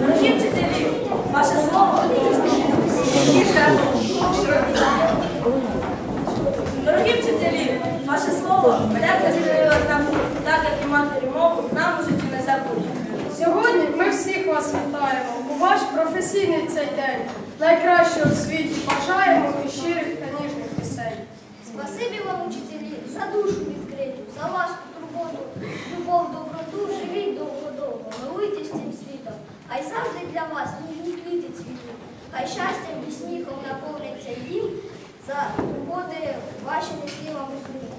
Дорогі вчителі, ваше слово. Дорогі вчителі, ваше слово порядка з'явилось так, як і матері нам у житті не забудь. Сьогодні ми всіх вас вітаємо у ваш професійний цей день. Найкращого в світі бажаємо хай щастям і сміхом наповниться дім, за турботи ваші неслі вам уклін.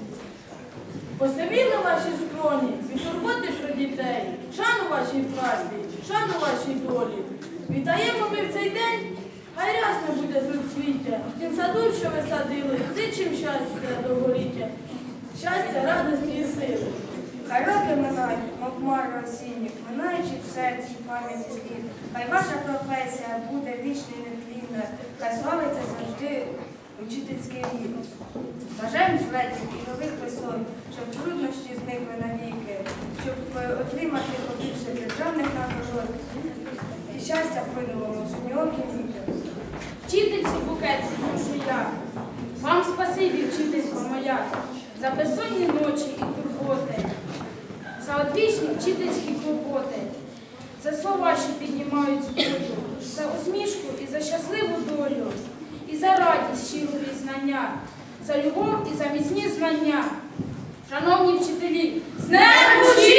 Посивіли ваші скроні, від турботи про дітей, шану вашій праці, шану вашій долі. Вітаємо ми в цей день, хай рясно буде свіття. В тім саду, що ви садили, зичим щастя довголіття, щастя, радості і сили. Хай минають, мов хмари осінні, минаючи в серці й пам'яті слід. Хай ваша професія буде вічна і нетлінна, хай славиться завжди учительський рід. Бажаємо злетів і нових висот, щоб труднощі зникли навіки, щоб е, отримати побільше державних нагород і щастя вплинуло в сумнівки віки. Вчительці букет душу я. Вам спасибі, вчителька моя, за безсонні ночі і турботи, за вчительські клопоти, за слова, що піднімають зброю, за усмішку і за щасливу долю, і за радість щиру пізнання, за любов і за міцні знання. Шановні вчителі, з учителя!